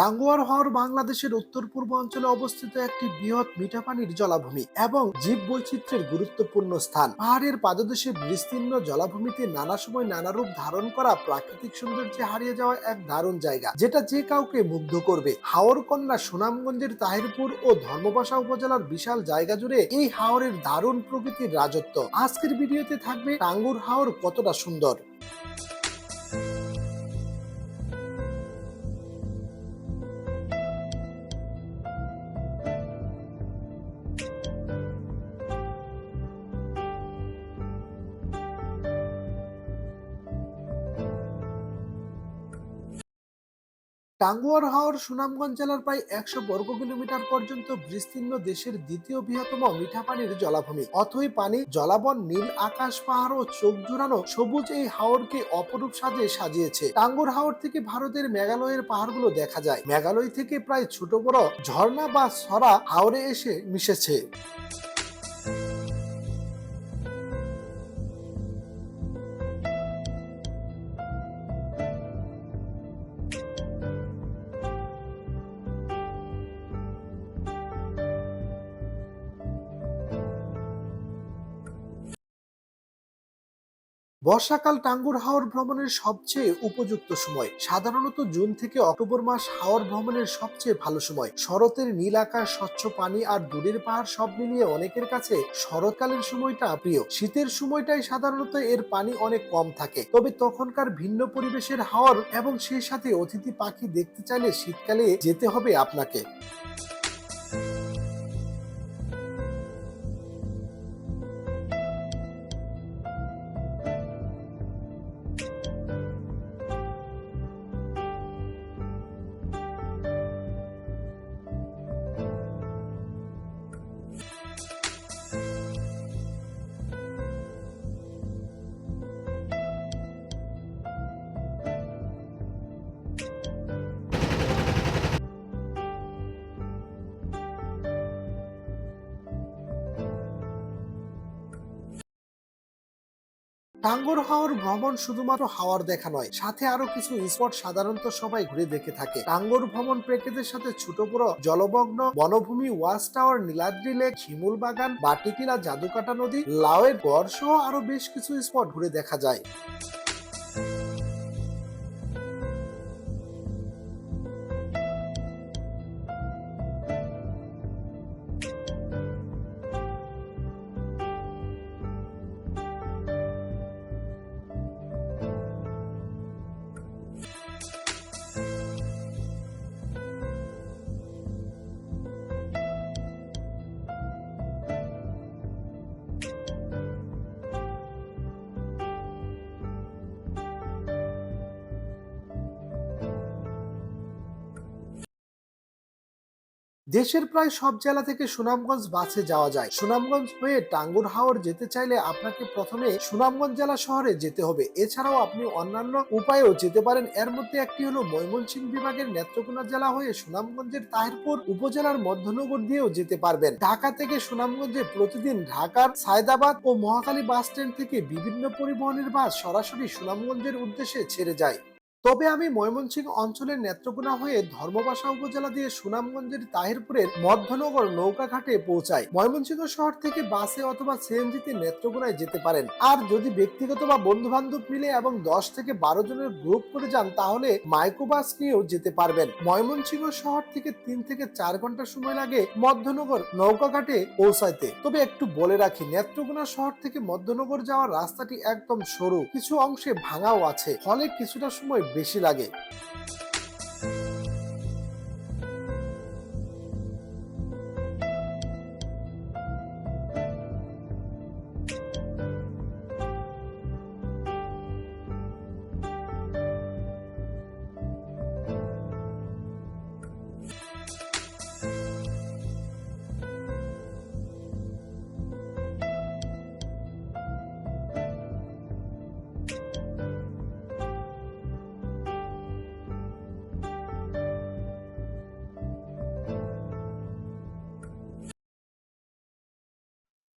টাঙ্গুয়ার হাওর বাংলাদেশের উত্তর পূর্ব অঞ্চলে অবস্থিত একটি বৃহৎ মিঠা পানির জলাভূমি এবং জীব বৈচিত্র্যের গুরুত্বপূর্ণ স্থান। পাহাড়ের পাদদেশে বিস্তীর্ণ জলাভূমিতে নানা সময় নানা রূপ ধারণ করা প্রাকৃতিক সৌন্দর্যে হারিয়ে যাওয়া এক দারুণ জায়গা, যেটা যে কাউকে মুগ্ধ করবে। হাওর কন্যা সুনামগঞ্জের তাহিরপুর ও ধর্মবাসা উপজেলার বিশাল জায়গা জুড়ে এই হাওরের দারুণ প্রকৃতির রাজত্ব। আজকের ভিডিওতে থাকবে টাঙ্গুর হাওর কতটা সুন্দর। টাঙ্গুয়ার হাওর সুনামগঞ্জ জেলার প্রায় একশো বর্গ কিলোমিটার পর্যন্ত বিস্তীর্ণ দেশের দ্বিতীয় বৃহত্তম মিঠা পানির জলাভূমি। অথই পানি জলাবন, নীল আকাশ, পাহাড় ও চোখ জুড়ানো সবুজ এই হাওরকে অপরূপ সাজে সাজিয়েছে। টাঙ্গুর হাওর থেকে ভারতের মেঘালয়ের পাহাড়গুলো দেখা যায়। মেঘালয় থেকে প্রায় ছোট বড় ঝর্ণা বা সরা হাওরে এসে মিশেছে। বর্ষাকাল টাঙ্গুর হাওর ভ্রমণের সবচেয়ে উপযুক্ত সময়। সাধারণত জুন থেকে অক্টোবর মাস হাওর ভ্রমণের সবচেয়ে ভালো সময়। শরতের নীল আকাশ, স্বচ্ছ পানি আর দূরের পাহাড় সব মিলিয়ে অনেকের কাছে শরৎকালের সময়টা প্রিয়। শীতের সময়টাই সাধারণত এর পানি অনেক কম থাকে। তবে তখনকার ভিন্ন পরিবেশের হাওর এবং সেই সাথে অতিথি পাখি দেখতে চাইলে শীতকালে যেতে হবে আপনাকে। টাঙ্গুর হাওর ভ্রমণ শুধুমাত্র হাওয়ার দেখা নয়, সাথে আরও কিছু স্পট সাধারণত সবাই ঘুরে দেখে থাকে। টাঙ্গর ভ্রমণ প্রেক্ষিতের সাথে ছোট বড় জলমগ্ন বনভূমি watch tower Niladri lake Shimul Bagan বাটিকিলা Jadukata নদী লাওয়ের গড় সহ আরও বেশ কিছু স্পট ঘুরে দেখা যায়। দেশের প্রায় সব জেলা থেকে সুনামগঞ্জ বাসে যাওয়া যায়। সুনামগঞ্জ হয়ে টাঙ্গুর হাওর যেতে চাইলে আপনাকে প্রথমে সুনামগঞ্জ জেলা শহরে যেতে হবে। এছাড়াও আপনি অন্যান্য উপায়েও যেতে পারেন। এর মধ্যে একটি হলো ময়মনসিংহ বিভাগের নেত্রকোনা জেলা হয়ে সুনামগঞ্জের তাহিরপুর উপজেলার মধ্যনগর দিয়েও যেতে পারবেন। ঢাকা থেকে সুনামগঞ্জে প্রতিদিন ঢাকার সায়দাবাদ ও মহাখালী বাস স্ট্যান্ড থেকে বিভিন্ন পরিবহনের বাস সরাসরি সুনামগঞ্জের উদ্দেশ্যে ছেড়ে যায়। তবে আমি ময়মনসিংহ অঞ্চলের নেত্রকোনা হয়ে ধর্মবাসা উপজেলা দিয়ে সুনামগঞ্জের তাহিরপুরের মধ্যনগর নৌকাঘাটে পৌঁছাই। ময়মনসিংহ শহর থেকে বাসে অথবা সিএনজিতে নেত্রকোনায় যেতে পারেন। আর যদি ব্যক্তিগত বা বন্ধু বান্ধব মিলে এবং দশ থেকে বারো জনের গ্রুপ করে যান, তাহলে মাইক্রোবাস নিয়েও যেতে পারবেন। ময়মনসিংহ শহর থেকে তিন থেকে চার ঘণ্টা সময় লাগে মধ্যনগর নৌকাঘাটে পৌঁছাইতে। তবে একটু বলে রাখি, নেত্রকোনা শহর থেকে মধ্যনগর যাওয়ার রাস্তাটি একদম সরু। কিছু অংশে ভাঙাও আছে। ফলে কিছুটা সময় বেশি লাগে।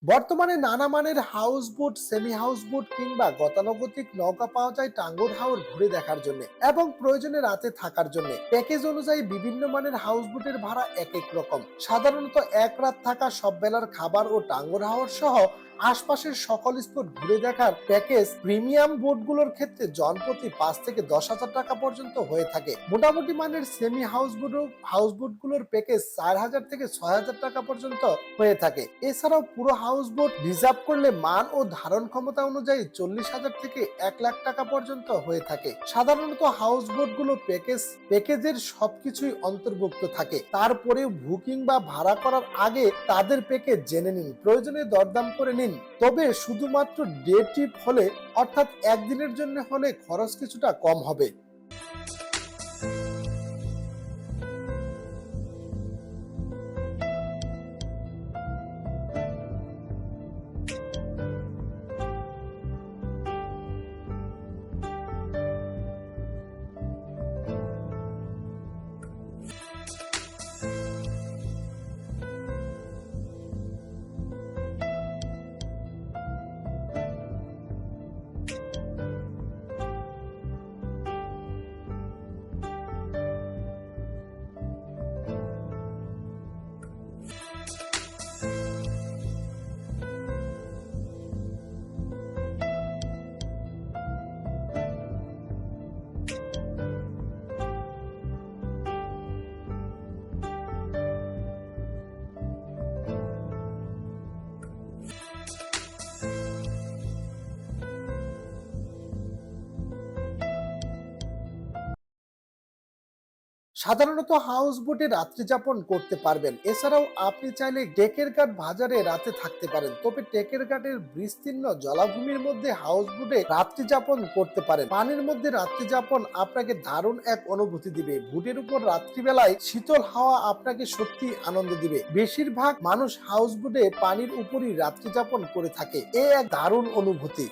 বর্তমানে নানা মানের house boat semi house boat কিংবা গতানুগতিক নৌকা পাওয়া যায় টাঙ্গুর হাওর ঘুরে দেখার জন্য এবং প্রয়োজনে রাতে থাকার জন্য। প্যাকেজ অনুযায়ী বিভিন্ন মানের হাউস বোটের ভাড়া এক এক রকম। সাধারণত এক রাত থাকা সব বেলার খাবার ও টাঙ্গুর হাওর সহ আশপাশের সকল স্পট ঘুরে দেখার প্যাকেজ প্রিমিয়াম বোটগুলোর ক্ষেত্রে জনপ্রতি পাঁচ থেকে দশ হাজার টাকা পর্যন্ত হয়ে থাকে। মোটামুটি মানের সেমি হাউস বোট হাউস বোটগুলোর প্যাকেজ চার হাজার থেকে ছয় হাজার টাকা পর্যন্ত হয়ে থাকে। এছাড়াও পুরো হাউস বোট রিজার্ভ করলে মান ও ধারণ ক্ষমতা অনুযায়ী চল্লিশ হাজার থেকে এক লাখ টাকা পর্যন্ত হয়ে থাকে। সাধারণত হাউস বোটগুলো প্যাকেজ প্যাকেজের সবকিছুই অন্তর্ভুক্ত থাকে। তারপরেও বুকিং বা ভাড়া করার আগে তাদের প্যাকেজ জেনে নিন। প্রয়োজনে দরদাম করে নিন। তবে শুধুমাত্র ডে ট্রিপ হলে অর্থাৎ একদিনের জন্য হলে খরচ কিছুটা কম হবে। সাধারণত হাউস বোটে রাত্রি যাপন করতে পারবেন। এছাড়াও আপনি চাইলে টেকের ঘাট বাজারে রাতে থাকতে পারেন। তবে টেকের ঘাটের বিস্তীর্ণ জলাভূমির মধ্যে হাউস বোটে রাত্রি যাপন করতে পারেন। পানির মধ্যে রাত্রি যাপন আপনাকে দারুণ এক অনুভূতি দিবে। বুটের উপর রাত্রিবেলায় শীতল হাওয়া আপনাকে সত্যি আনন্দ দিবে। বেশিরভাগ মানুষ হাউস বোটে পানির উপরই রাত্রি যাপন করে থাকে। এ এক দারুণ অনুভূতি।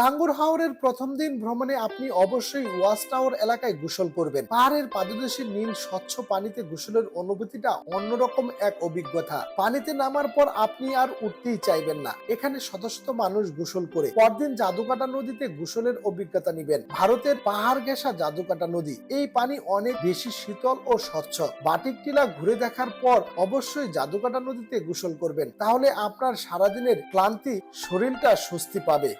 টাঙ্গুর হাওরের প্রথম দিন ভ্রমণে আপনি অবশ্যই ওয়াচ টাওয়ার এলাকায় গোসল করবেন। পাহাড়ের পাদদেশে নীল, স্বচ্ছ পানিতে গোসলের অনুভূতিটা অন্যরকম এক অভিজ্ঞতা। পানিতে নামার পর আপনি আর উঠতেই চাইবেন না। এখানে শত শত মানুষ গোসল করে পরদিন জাদুকাটা নদীতে গোসলের অভিজ্ঞতা নিবেন। ভারতের পাহাড় ঘেঁষা জাদুকাটা নদী। এই পানি অনেক বেশি শীতল ও স্বচ্ছ। বাটিক টিলা ঘুরে দেখার পর অবশ্যই জাদুকাটা নদীতে গোসল করবেন। তাহলে আপনার সারাদিনের ক্লান্তি শরীরটা স্বস্তি পাবে।